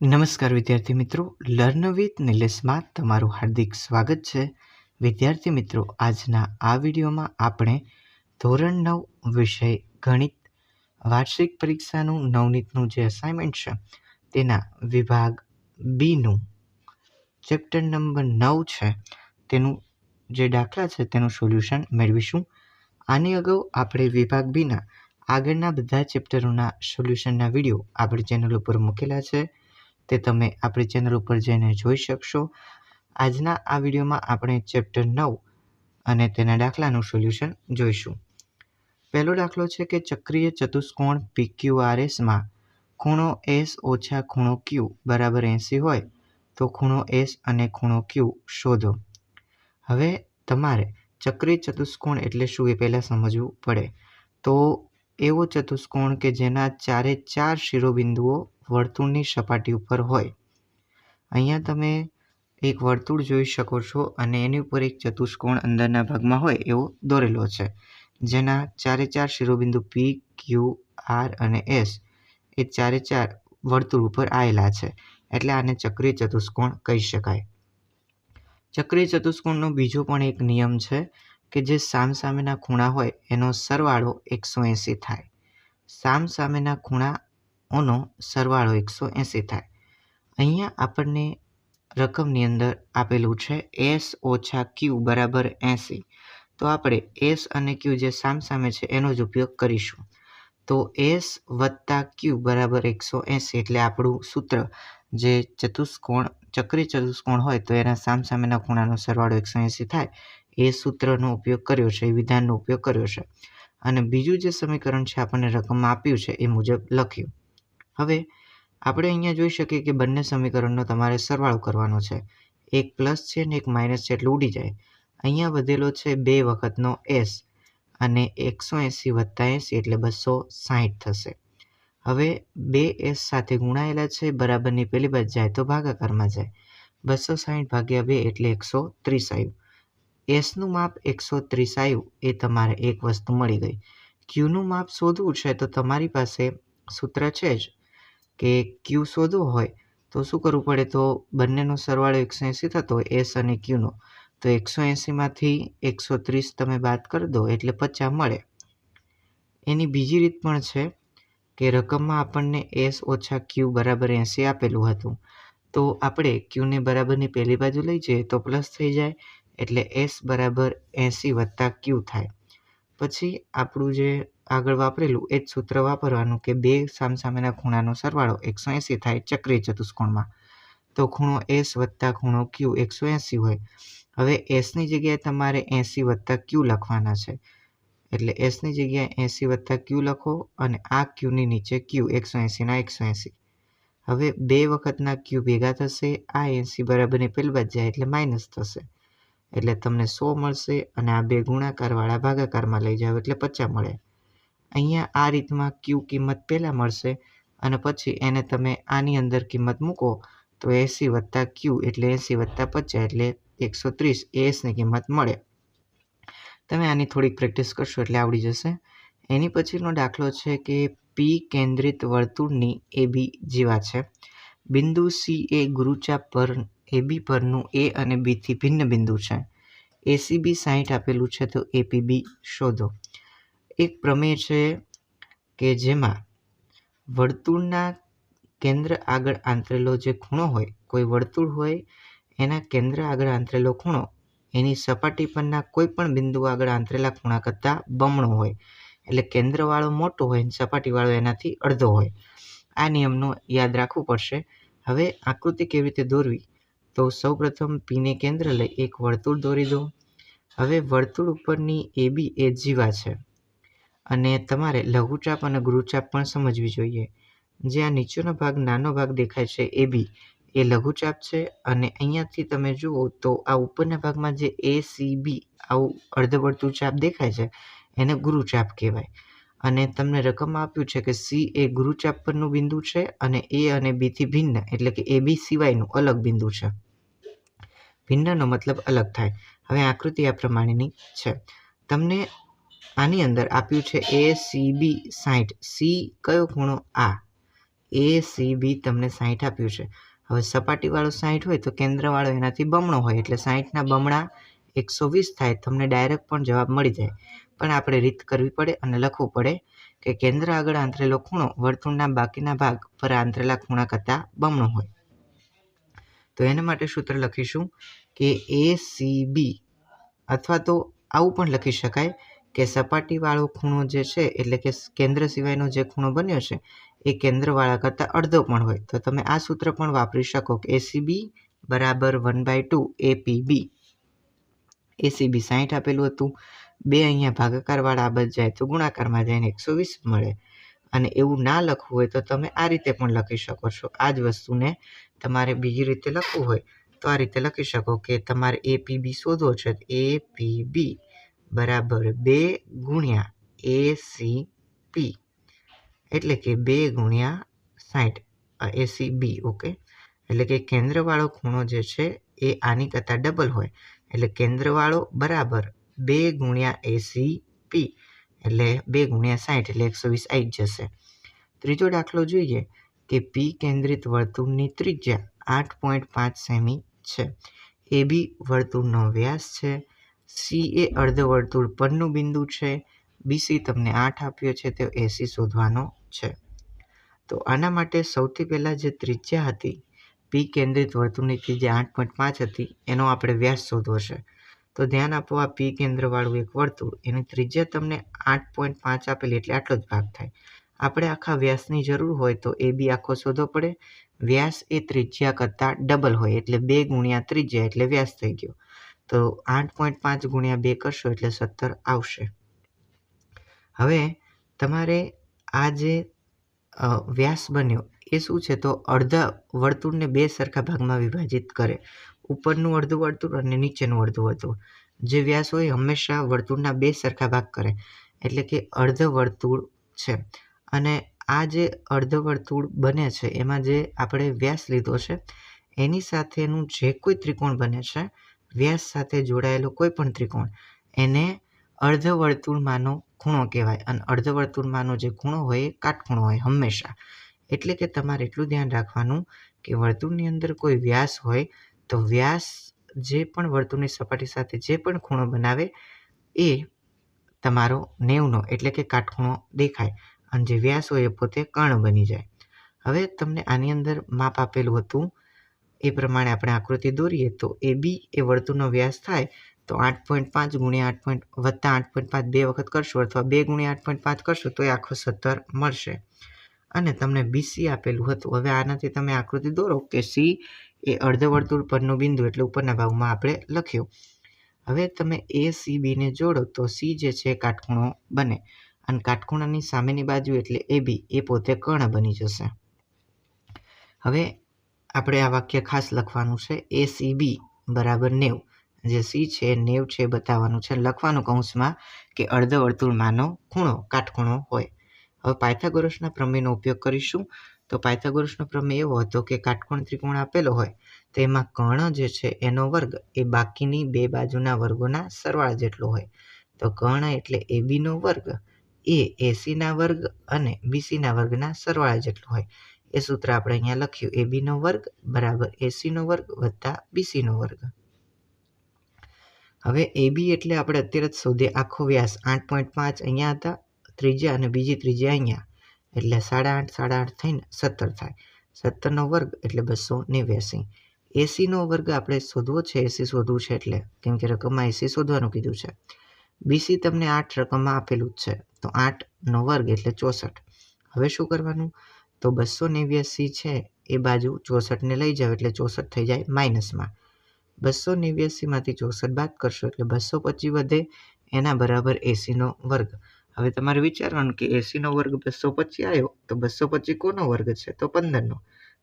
નમસ્કાર વિદ્યાર્થી મિત્રો. લર્ન વિથ નિલેશમાં તમારું હાર્દિક સ્વાગત છે. વિદ્યાર્થી મિત્રો, આજના આ વિડીયોમાં આપણે ધોરણ નવ વિષય ગણિત, વાર્ષિક પરીક્ષાનું નવનીતનું જે અસાઇનમેન્ટ છે, તેના વિભાગ બીનું ચેપ્ટર નંબર નવ છે, તેનું જે દાખલા છે, તેનું સોલ્યુશન મેળવીશું. આની અગાઉ આપણે વિભાગ બીના આગળના બધા ચેપ્ટરોના સોલ્યુશનના વીડિયો આપણી ચેનલ ઉપર મૂકેલા છે. તે તમે આપણી ચેનલ ઉપર જઈને જોઈ શકશો. આજના આ વિડીયોમાં આપણે ચેપ્ટર નવ અને તેના દાખલાનું સોલ્યુશન જોઈશું. પહેલો દાખલો છે કે ચક્રીય ચતુષ્કોણ પીક્યુઆરએસમાં ખૂણો એસ ઓછા ખૂણો ક્યુ બરાબર એંસી હોય તો ખૂણો એસ અને ખૂણો ક્યુ શોધો. હવે તમારે ચક્રીય ચતુષ્કોણ એટલે શું એ પહેલાં સમજવું પડે. તો એવો ચતુષ્કોણ કે જેના ચારે ચાર શિરોબિંદુઓ વર્તુળની સપાટી ઉપર હોય. અહીંયા તમે એક વર્તુળ જોઈ શકો છો અને એની ઉપર એક ચતુષ્કોણ અંદરના ભાગમાં હોય એવો દોરેલો છે, જેના ચારે ચાર શિરોબિંદુ પી ક્યુ આર અને એસ એ ચારે ચાર વર્તુળ ઉપર આવેલા છે, એટલે આને ચક્રીય ચતુષ્કોણ કહી શકાય. ચક્રીય ચતુષ્કોણનો બીજો પણ એક નિયમ છે કે જે સામ સામેના ખૂણા હોય એનો સરવાળો એકસો એંસી થાય. સામ સામેના ખૂણાઓનો સરવાળો એકસો એંસી થાય. અહીંયા આપણને રકમની અંદર આપેલું છે એસ ઓછા ક્યુ બરાબર એંસી. તો આપણે એસ અને ક્યુ જે સામ સામે છે એનો જ ઉપયોગ કરીશું. તો એસ વત્તા ક્યુ બરાબર એકસો એંસી એટલે આપણું સૂત્ર જે ચતુષ્કોણ, ચક્રી ચતુષ્કોણ હોય તો એના સામ સામેના ખૂણાનો સરવાળો એકસો એંસી થાય. એ સૂત્રનો ઉપયોગ કર્યો છે, એ વિધાનનો ઉપયોગ કર્યો છે. અને બીજું જે સમીકરણ છે આપણને રકમમાં આપ્યું છે એ મુજબ લખ્યું. હવે આપણે અહીંયા જોઈ શકીએ કે બંને સમીકરણનો તમારે સરવાળો કરવાનો છે. એક પ્લસ છે ને એક માઇનસ છે એટલે ઉડી જાય. અહીંયા વધેલો છે બે વખતનો એસ અને એકસો એંસી વત્તા એંસી એટલે બસો સાહીઠ થશે. હવે બે એસ સાથે ગુણાયેલા છે બરાબરની પેલી બાજુ જાય તો ભાગાકારમાં જાય. બસો સાહીઠ ભાગ્યા બે એટલે એકસો ત્રીસ આવ્યું. એસનું માપ એકસો ત્રીસ આવ્યું, એ તમારે એક વસ્તુ મળી ગઈ. ક્યુનું માપ શોધવું છે તો તમારી પાસે સૂત્ર છે જ. કે ક્યુ શોધવો હોય, તો શું કરવું પડે? તો બંનેનો સરવાળો એકસો એંસી થતો હોય, એસ અને ક્યુનો તો એકસો એંસીમાંથી એકસો ત્રીસ તમે બાદ કરી દો, એટલે પચાસ મળે. એની બીજી રીત પણ છે કે રકમમાં આપણને એસ ઓછા ક્યુ બરાબર એંસી આપેલું હતું. તો આપણે ક્યુને બરાબરની પહેલી બાજુ લઈ જઈએ તો પ્લસ થઈ જાય, એટલે એસ બરાબર એંસી વત્તા ક્યુ થાય. પછી આપણું જે આગળ વાપરેલું એ જ સૂત્ર વાપરવાનું કે બે સામસામેના ખૂણાનો સરવાળો એકસો એંસી થાય ચક્રીય ચતુષ્કોણમાં. તો ખૂણો એસ વત્તા ખૂણો ક્યુ એકસો એંસી હોય. હવે એસની જગ્યાએ તમારે એંસી વત્તા ક્યુ લખવાના છે. એટલે એસની જગ્યાએ એંસી વત્તા ક્યુ લખો અને આ ક્યુની નીચે ક્યુ એકસો એંસીના એકસો એંસી. હવે બે વખતના ક્યુ ભેગા થશે, આ એંસી બરાબરની પેલ બાદ જાય એટલે માઇનસ થશે. એટલે તમને સો મળશે અને આ બે ગુણાકારવાળા ભાગાકારમાં લઈ જાઓ એટલે પચાસ મળે. અહીંયા આ રીતમાં ક્યુ કિંમત પહેલાં મળશે અને પછી એને તમે આની અંદર કિંમત મૂકો તો એંસી વત્તા ક્યુ એટલે એંસી વત્તા પચાસ એટલે એકસો ત્રીસ એએસની કિંમત મળે. તમે આની થોડીક પ્રેક્ટિસ કરશો એટલે આવડી જશે. એની પછીનો દાખલો છે કે પી કેન્દ્રિત વર્તુળની એ બી જીવા છે. બિંદુ સી એ ગુરુચાપ પર, એ બી પરનું એ અને બીથી ભિન્ન બિંદુ છે. એસીબી સાહીઠ આપેલું છે તો એપીબી શોધો. એક પ્રમેય છે કે જેમાં વર્તુળના કેન્દ્ર આગળ આંતરેલો જે ખૂણો હોય, કોઈ વર્તુળ હોય, એના કેન્દ્ર આગળ આંતરેલો ખૂણો, એની સપાટી પરના કોઈ પણ બિંદુ આગળ આંતરેલા ખૂણા કરતાં બમણો હોય, એટલે કેન્દ્રવાળો મોટો હોય અને સપાટીવાળો એનાથી અડધો હોય. આ નિયમનું યાદ રાખવું પડશે. હવે આકૃતિ કેવી રીતે દોરવી? તો સૌપ્રથમ પીને કેન્દ્ર લઈ એક વર્તુળ દોરી દો. હવે વર્તુળ ઉપરની એ બી એ જીવા છે. અને તમારે લઘુચાપ અને ગુરુચાપ પણ સમજવી જોઈએ. જે આ નીચેનો ભાગ નાનો ભાગ દેખાય છે એ બી. એ લઘુચાપ છે અને અહીંયાથી તમે જુઓ તો આ ઉપરના ભાગમાં જે એ, સી, બી આવું અર્ધવર્તુળ ચાપ દેખાય છે, એને ગુરુચાપ કહેવાય. અને તમને રકમમાં આપ્યું છે કે સી એ ગુરુચાપ પરનું બિંદુ છે અને એ અને બીથી ભિન્ન, એટલે કે એ, બી સિવાયનું અલગ બિંદુ છે. ભિન્નનો મતલબ અલગ થાય. હવે આકૃતિ આ પ્રમાણેની છે. તમને આની અંદર આપ્યું છે એ સી બી સાઠ સી કયો ખૂણો? આ. એ સી બી તમને સાહીઠ આપ્યું છે. હવે સપાટીવાળો સાહીઠ હોય તો કેન્દ્રવાળો એનાથી બમણો હોય. એટલે સાહીઠના બમણા એકસો વીસ થાય, તમને ડાયરેક્ટ પણ જવાબ મળી જાય. પણ આપણે રીત કરવી પડે અને લખવું પડે કે કેન્દ્ર આગળ આંતરેલો ખૂણો વર્તુળના બાકીના ભાગ પર આંતરેલા ખૂણા કરતાં બમણો હોય. તો એના માટે સૂત્ર લખીશું કે એ સી બી અથવા તો આવું પણ લખી શકાય કે સપાટીવાળો ખૂણો જે છે, એટલે કે કેન્દ્ર સિવાયનો જે ખૂણો બન્યો છે, એ કેન્દ્રવાળા કરતાં અડધો પણ હોય. તો તમે આ સૂત્ર પણ વાપરી શકો કે એસીબી બરાબર one by two APB ACB સાહીઠ આપેલું હતું. બે અહીંયા ભાગાકારવાળા આ બાજુ જાય તો ગુણાકારમાં જઈને એકસો વીસ મળે. અને એવું ના લખવું હોય તો તમે આ રીતે પણ લખી શકો છો. આ જ વસ્તુને તમારે બીજી રીતે લખવું હોય તો આ રીતે લખી શકો કે તમારે એપીબી શોધવો છે એ પી બી બરાબર બે ગુણ્યા એ સી પી એટલે કે બે ગુણ્યા સાઠ એસી બી ઓકે? એટલે કે કેન્દ્રવાળો ખૂણો જે છે એ આની કરતાં ડબલ હોય. એટલે કેન્દ્રવાળો બરાબર બે ગુણ્યા એસી પી એટલે બે ગુણ્યા સાઠ એટલે એકસો વીસ આવી જશે. ત્રીજો દાખલો જોઈએ કે પી કેન્દ્રિત વર્તુળની ત્રિજ્યા આઠ પોઈન્ટ પાંચ સેમી છે. એ બી વર્તુળનો વ્યાસ છે. સી એ અર્ધવર્તુળ પરનું બિંદુ છે. બીસી તમને આઠ આપ્યો છે, તે એસી શોધવાનો છે. તો આના માટે સૌથી પહેલાં જે ત્રિજ્યા હતી, પી કેન્દ્રિત વર્તુળની ત્રિજ્યા આઠ પોઈન્ટ પાંચ હતી, એનો આપણે વ્યાસ શોધવો છે. તો ધ્યાન આપો આ પી કેન્દ્રવાળું એક વર્તુળ, એની ત્રિજ્યા તમને આઠ પોઈન્ટ પાંચ આપેલી, એટલે આટલો જ ભાગ થાય. આપણે આખા વ્યાસની જરૂર હોય તો એ બી આખો શોધવો પડે. વ્યાસ એ ત્રિજ્યા કરતાં ડબલ હોય, એટલે બે ગુણ્યા ત્રિજ્યા, એટલે વ્યાસ થઈ ગયો. તો આઠ પોઈન્ટ પાંચ ગુણ્યા બે કરશો એટલે સત્તર આવશે. હવે તમારે આ જે વ્યાસ બન્યો એ શું છે? તો અડધા વર્તુળને બે સરખા ભાગમાં વિભાજિત કરે. ઉપરનું અડધું વર્તુળ અને નીચેનું અડધું વર્તુળ. જે વ્યાસ હોય હંમેશા વર્તુળના બે સરખા ભાગ કરે. એટલે કે અર્ધ વર્તુળ છે. અને આ જે અર્ધ વર્તુળ બને છે, એમાં જે આપણે વ્યાસ લીધો છે, એની સાથેનું જે કોઈ ત્રિકોણ બને છે વ્યાસ સાથે જોડાયેલો કોઈ પણ ત્રિકોણ એને અર્ધવર્તુળમાંનો ખૂણો કહેવાય અને અર્ધવર્તુળમાંનો જે ખૂણો હોય એ કાટખૂણો હોય હંમેશા. એટલે કે તમારે એટલું ધ્યાન રાખવાનું કે વર્તુળની અંદર કોઈ વ્યાસ હોય તો વ્યાસ જે પણ વર્તુળની સપાટી સાથે જે પણ ખૂણો બનાવે એ તમારો નેવનો એટલે કે કાટખૂણો દેખાય અને જે વ્યાસ હોય એ પોતે કર્ણ બની જાય. હવે તમને આની અંદર માપ આપેલું હતું એ પ્રમાણે આપણે આકૃતિ દોરીએ તો એ બી એ વર્તુળનો વ્યાસ થાય તો આઠ પોઈન્ટ પાંચ ગુણ્યા આઠ પોઈન્ટ વત્તા આઠ પોઈન્ટ પાંચ બે વખત કરશો અથવા બે ગુણ્યા આઠ પોઈન્ટ પાંચ કરશો તો એ આખો સત્તર મળશે. અને તમને બીસી આપેલું હતું. હવે આનાથી તમે આકૃતિ દોરો કે સી એ અર્ધવર્તુળ પરનું બિંદુ એટલે ઉપરના ભાગમાં આપણે લખ્યું. હવે તમે એ સી બીને જોડો તો સી જે છે કાટખૂણો બને. અને કાટખૂણાની સામેની બાજુ એટલે એ બી એ પોતે કર્ણ બની જશે. હવે આપણે આ વાક્ય ખાસ લખવાનું છે એ સી બી બરાબર નેવ, જે સી છે, નેવ છે બતાવવાનું છે લખવાનું કૌંસમાં કે અર્ધવર્તુળમાંનો ખૂણો, કાટખૂણો હોય. હવે પાયથાગોરસના પ્રમેયનો ઉપયોગ કરીશું. તો પાયથાગોરસનો પ્રમેય એવો હતો કે કાટકોણ ત્રિકોણ આપેલો હોય, તો એમાં કર્ણ જે છે એનો વર્ગ એ બાકીની બે બાજુના વર્ગોના સરવાળા જેટલો હોય. તો કર્ણ એટલે એ બીનો વર્ગ એ એસીના વર્ગ અને બીસીના વર્ગના સરવાળા જેટલો હોય. એ સૂત્ર આપણે અહીંયા લખ્યું, એ બીનો વર્ગ બરાબર એસીનો વર્ગ વત્તા બીસીનો વર્ગ. હવે એ બી એટલે આપણે અત્યારે જ શોધીએ, આખો વ્યાસ આઠ પોઈન્ટ પાંચ અહીંયા હતા ત્રીજા અને બીજી ત્રીજા અહીંયા. એટલે સાડા આઠ સાડા આઠ થઈને સત્તર થાય. સત્તરનો વર્ગ એટલે બસો નેવ્યાસી. એસીનો વર્ગ આપણે શોધવો છે એસી શોધવું છે એટલે, કેમ કે રકમમાં એસી શોધવાનું કીધું છે. બીસી તમને આઠ રકમમાં આપેલું જ છે, તો આઠનો વર્ગ એટલે ચોસઠ. હવે શું કરવાનું? તો બસો નેવ્યાસી છે, એ બાજુ ચોસઠને લઈ જાવ એટલે ચોસઠ થઈ જાય માઇનસમાં. બસો નેવ્યાસીમાંથી ચોસઠ બાદ કરશો એટલે બસો પચીસ વધે એના બરાબર એસીનો વર્ગ. હવે તમારે વિચારવાનું કે એસીનો વર્ગ બસો પચીસ આવ્યો, તો બસો પચીસ કોનો વર્ગ છે? તો પંદરનો.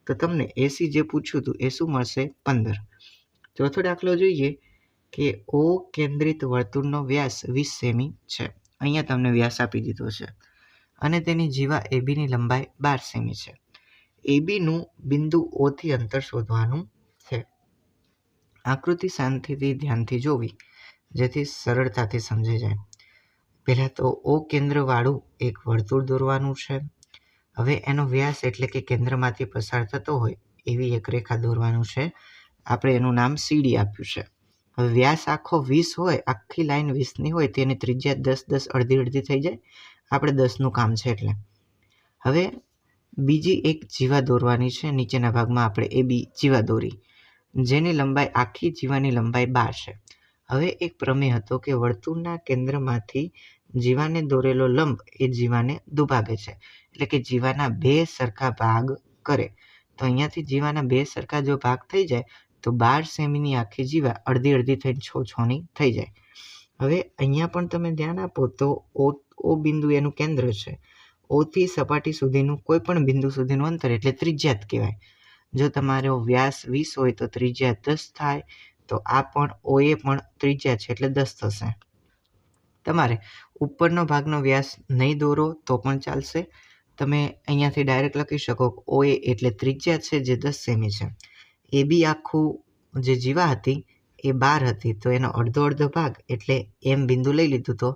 તો તમને એસી જે પૂછ્યું હતું, એ શું મળશે? પંદર. ચોથો દાખલો જોઈએ કે ઓ કેન્દ્રિત વર્તુળનો વ્યાસ વીસ સેમી છે. અહીંયા તમને વ્યાસ આપી દીધો છે. અને તેની જીવા એબીની લંબાઈ બાર સેમી છે. એબીનું બિંદુ ઓથી અંતર શોધવાનું છે. આકૃતિ શાંતિથી ધ્યાનથી જોવી, જેથી સરળતાથી સમજી જાય. પહેલાં તો ઓ કેન્દ્રવાળું એક વર્તુળ દોરવાનું છે. હવે એનો વ્યાસ એટલે કે કેન્દ્રમાંથી પસાર થતો હોય એવી એક રેખા દોરવાનું છે. આપણે એનું નામ સીડી આપ્યું છે. હવે વ્યાસ આખો વીસ હોય, આખી લાઈન વીસની હોય, તેની ત્રિજ્યા દસ દસ અડધી અડધી થઈ જાય. આપણે દસનું કામ છે એટલે. હવે બીજી એક જીવા દોરવાની છે, નીચેના ભાગમાં આપણે એ બી જીવા દોરી. જેની લંબાઈ આખી જીવાની લંબાઈ બાર છે. હવે એક પ્રમેય હતો કે વર્તુળના કેન્દ્રમાંથી જીવાને દોરેલો લંબ એ જીવાને દુભાગે છે. એટલે કે જીવાના બે સરખા ભાગ કરે. તો અહીંયાથી જીવાના બે સરખા જો ભાગ થઈ જાય, તો બાર સેમીની આખી જીવા અડધી અડધી થઈને છ છની થઈ જાય. હવે અહીંયા પણ તમે ધ્યાન આપો તો ઓ ઓ બિંદુ એનું કેન્દ્ર છે. ઓથી સપાટી સુધીનું કોઈ પણ બિંદુ સુધીનું અંતર એટલે ત્રિજ્યાત કહેવાય. જો તમારો વ્યાસ વીસ હોય તો ત્રિજ્યા દસ થાય, તો આ પણ ઓએ પણ ત્રિજ્યા છે એટલે દસ થશે. તમારે ઉપરનો ભાગનો વ્યાસ નહીં દોરો તો પણ ચાલશે. તમે અહીંયાથી ડાયરેક્ટ લખી શકો ઓએ એટલે ત્રિજ્યા છે જે દસ સેમી છે. એ બી આખું જે જીવા હતી એ બાર હતી, તો એનો અડધો અડધો ભાગ એટલે એમ બિંદુ લઈ લીધું તો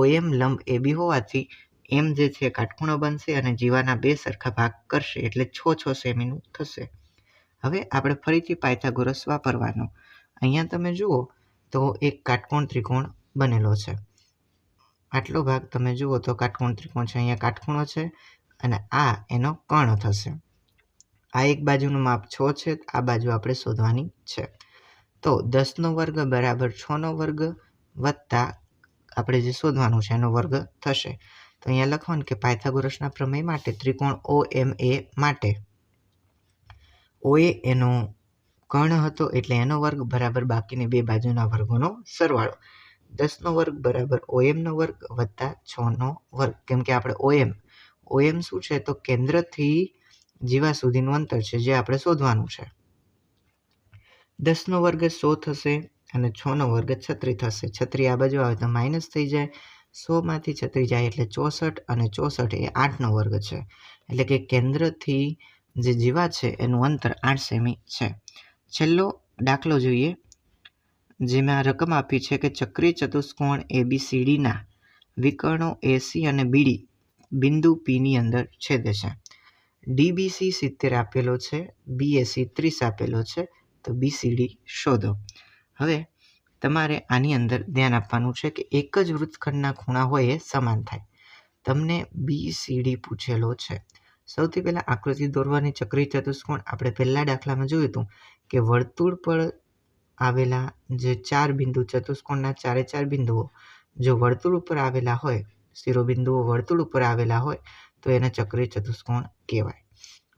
ઓએમ લંબ એ બી હોવાથી એમ જે છે કાટખૂણો બનશે અને જીવાના બે સરખા ભાગ કરશે એટલે છ છ સેમીનું થશે. હવે આપણે ફરીથી પાયથાગોરસ વાપરવાનો. અહીંયા તમે જુઓ તો એક કાટકોણ ત્રિકોણ બનેલો છે. આટલો ભાગ તમે જુઓ તો કાટકોણ ત્રિકોણ છે, અહીંયા કાટખૂણો છે અને આ એનો કર્ણ થશે. આ એક બાજુનું માપ છ છે, આ બાજુ આપણે શોધવાની છે. તો દસનો વર્ગ બરાબર છનો વર્ગ વત્તા આપણે જે શોધવાનું છે, એનો વર્ગ થશે. તો અહીંયા લખવાનું કે પાયથાગોરસના પ્રમેય માટે ત્રિકોણ ઓ એમ એ માટે. ઓએ એનો કર્ણ હતો એટલે એનો વર્ગ બરાબર બાકીની બે બાજુના વર્ગોનો સરવાળો. દસનો વર્ગ બરાબર ઓએમનો વર્ગ વત્તા છનો વર્ગ. કેમ કે આપણે ઓએમ ઓએમ શું છે? તો કેન્દ્રથી જીવા સુધીનું અંતર છે, જે આપણે શોધવાનું છે. દસનો વર્ગ સો થશે? અને છનો વર્ગ છત્રી થશે. છત્રી આ બાજુ આવે તો માઇનસ થઈ જાય. સોમાંથી છત્રી જાય એટલે ચોસઠ અને ચોસઠ એ આઠનો વર્ગ છે. એટલે કે કેન્દ્રથી જે જીવા છે એનું અંતર આઠ સેમી છે. છેલ્લો દાખલો જોઈએ, જેમાં રકમ આપી છે કે ચક્રીય ચતુષ્કોણ એ એબીસીડીના વિકર્ણો એસી અને બીડી બિંદુ પીની અંદર છેદે છે. ડીબીસી સિત્તેર આપેલો છે. બીએસી ત્રીસ આપેલો છે. તો બીસીડી શોધો. હવે તમારે આની અંદર ધ્યાન આપવાનું છે કે એક જ વૃત્તખંડના ખૂણા હોય એ સમાન થાય. તમને બી સી ડી પૂછેલો છે. સૌથી પહેલાં આકૃતિ દોરવાની ચક્રી ચતુષ્કોણ આપણે પહેલા દાખલામાં જોયું હતું કે વર્તુળ પર આવેલા જે ચાર બિંદુ ચતુષ્કોણના ચારે ચાર બિંદુઓ, જો વર્તુળ ઉપર આવેલા હોય, શિરોબિંદુઓ વર્તુળ ઉપર આવેલા હોય, તો એને ચક્રીય ચતુષ્કોણ કહેવાય.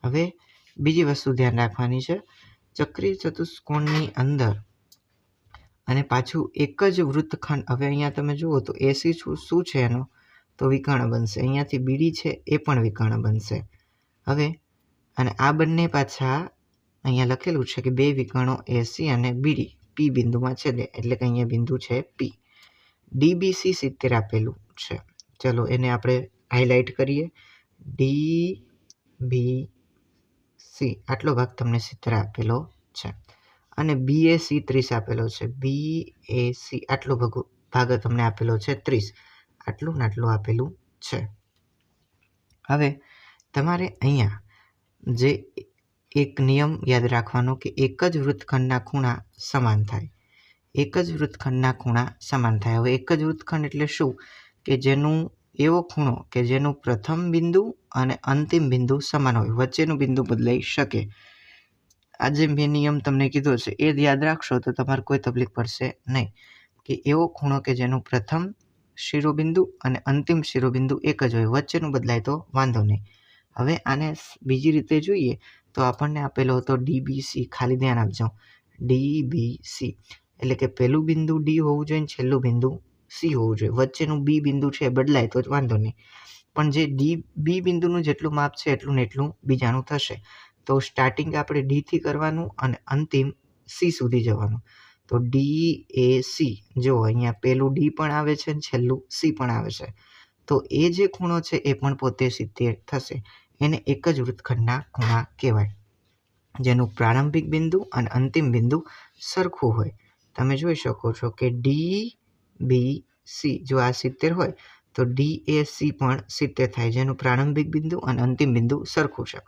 હવે બીજી વસ્તુ ધ્યાન રાખવાની છે. ચક્રીય ચતુષ્કોણની અંદર અને પાછું એક જ વૃત્તખંડ. હવે અહીંયા તમે જુઓ તો એસી શું છે એનો? તો વિકર્ણ બનશે. અહીંયાથી બીડી છે, એ પણ વિકર્ણ બનશે. હવે, અને આ બંને પાછા અહીંયા લખેલું છે કે બે વિકર્ણો એસી અને બીડી પી બિંદુમાં છે એટલે કે અહીંયા બિંદુ છે પી ડીબીસી સિત્તેર આપેલું છે. ચલો એને આપણે હાઇલાઇટ કરીએ. ડી બી સી આટલો ભાગ તમને સિત્તેર આપેલો છે. અને બી એ સી ત્રીસ આપેલો છે. બી એ સી આટલો ભાગ ભાગ તમને આપેલો છે ત્રીસ. આટલું ને આટલું આપેલું છે. હવે તમારે અહીંયા જે એક નિયમ યાદ રાખવાનો કે એક જ વૃત્તખંડના ખૂણા સમાન થાય. એક જ વૃત્તખંડના ખૂણા સમાન થાય. હવે એક જ વૃત્તખંડ એટલે શું? કે જેનું એવો ખૂણો કે જેનું પ્રથમ બિંદુ અને અંતિમ બિંદુ સમાન હોય. વચ્ચેનું બિંદુ બદલાઈ શકે. આ જે મેં નિયમ તમને કીધો છે, એ યાદ રાખશો તો તમારે કોઈ તકલીફ પડશે નહીં. કે એવો ખૂણો કે જેનું પ્રથમ શિરોબિંદુ અને અંતિમ શિરોબિંદુ એક જ હોય, વચ્ચેનું બદલાય તો વાંધો નહીં. હવે આને બીજી રીતે જોઈએ તો આપણને આપેલો હતો ડીબીસી ખાલી ધ્યાન આપજો. ડીબીસી એટલે કે પહેલું બિંદુ ડી હોવું જોઈએ ને છેલ્લું બિંદુ સી હોવું જોઈએ. વચ્ચેનું બી બિંદુ છે બદલાય તો જ વાંધો નહીં. પણ જે ડી બી બિંદુનું જેટલું માપ છે એટલું ને એટલું બીજાનું થશે. તો સ્ટાર્ટિંગ આપણે ડીથી કરવાનું અને અંતિમ સી સુધી જવાનું. તો ડી એ સી જો અહીંયા પેલું ડી પણ આવે છે અને છેલ્લું સી પણ આવે છે. તો એ જે ખૂણો છે એ પણ પોતે સિત્તેર થશે. એને એક જ વૃત્તખંડના ખૂણા કહેવાય. જેનું પ્રારંભિક બિંદુ અને અંતિમ બિંદુ સરખું હોય. તમે જોઈ શકો છો કે ડી બી સી જો આ સિત્તેર હોય, તો ડી એ સી પણ સિત્તેર થાય. જેનું પ્રારંભિક બિંદુ અને અંતિમ બિંદુ સરખું છે.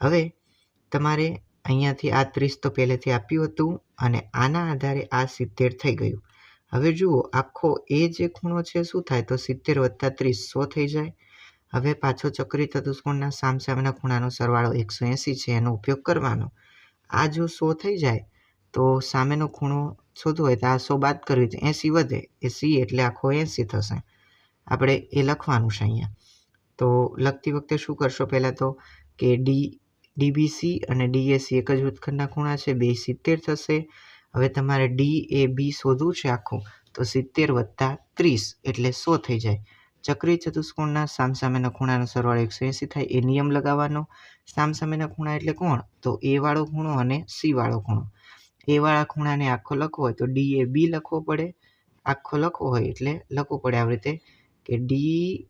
હવે તમારે અહીંયાથી આ ત્રીસ તો પહેલેથી આપ્યું હતું અને આના આધારે આ સિત્તેર થઈ ગયું. હવે જુઓ, આખો એ જે ખૂણો છે શું થાય? તો સિત્તેર વત્તા ત્રીસ સો થઈ જાય. હવે પાછો ચક્રી ચતુષ્કોણના સામસામેના ખૂણાનો સરવાળો એકસો એંસી છે, એનો ઉપયોગ કરવાનો. આ જો સો થઈ જાય, તો સામેનો ખૂણો શોધવો હોય તો આ સો બાદ કરવી તો એંસી વધે. એ સી એટલે આખો એંસી થશે. આપણે એ લખવાનું છે અહીંયા. તો લખતી વખતે શું કરશો પહેલાં તો કે ડી ડીબીસી અને ડીએસી એક જ વૃત્તખંડના ખૂણા છે, બે સિત્તેર થશે. હવે તમારે ડી એ બી શોધવું છે આખું. તો સિત્તેર વત્તા ત્રીસ એટલે સો થઈ જાય. ચક્રી ચતુષ્કોણના સામસામેના ખૂણાનો સરવાળો એકસો એંસી થાય. એ નિયમ લગાવવાનો. સામસામેના ખૂણા એટલે કોણ? તો એ વાળો ખૂણો અને સી વાળો ખૂણો. એ વાળા ખૂણાને આખો લખવો હોય તો ડી એ બી લખવો પડે. આખો લખવો હોય એટલે લખવું પડે આવી રીતે કે ડી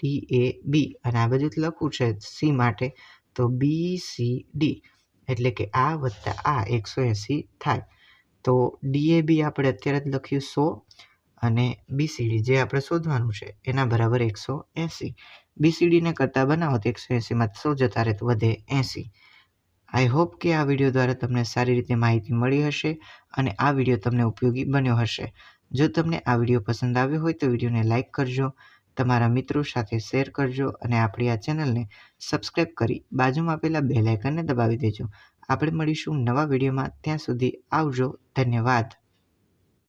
ડી એ બી. અને આ બધું લખવું છે સી માટે. તો બી સી ડી એટલે કે આ વત્તા આ એકસો એંસી થાય. તો ડીએ બી આપણે અત્યારે જ લખ્યું સો અને બીસીડી જે આપણે શોધવાનું છે, એના બરાબર એકસો એંસી બીસીડીને કરતાં બનાવો તો એકસો એંસીમાં સો જતા રહે તો વધે એંસી આઈ હોપ કે આ વીડિયો દ્વારા તમને સારી રીતે માહિતી મળી હશે અને આ વીડિયો તમને ઉપયોગી બન્યો હશે. જો તમને આ વીડિયો પસંદ આવ્યો હોય તો વિડીયોને લાઇક કરજો તમારા મિત્રો સાથે શેર કરજો અને આપણી આ ચેનલને સબસ્ક્રાઈબ કરી બાજુમાં આપેલા બે લાઇકનને દબાવી દેજો. આપણે મળીશું નવા વિડીયોમાં. ત્યાં સુધી આવજો. ધન્યવાદ.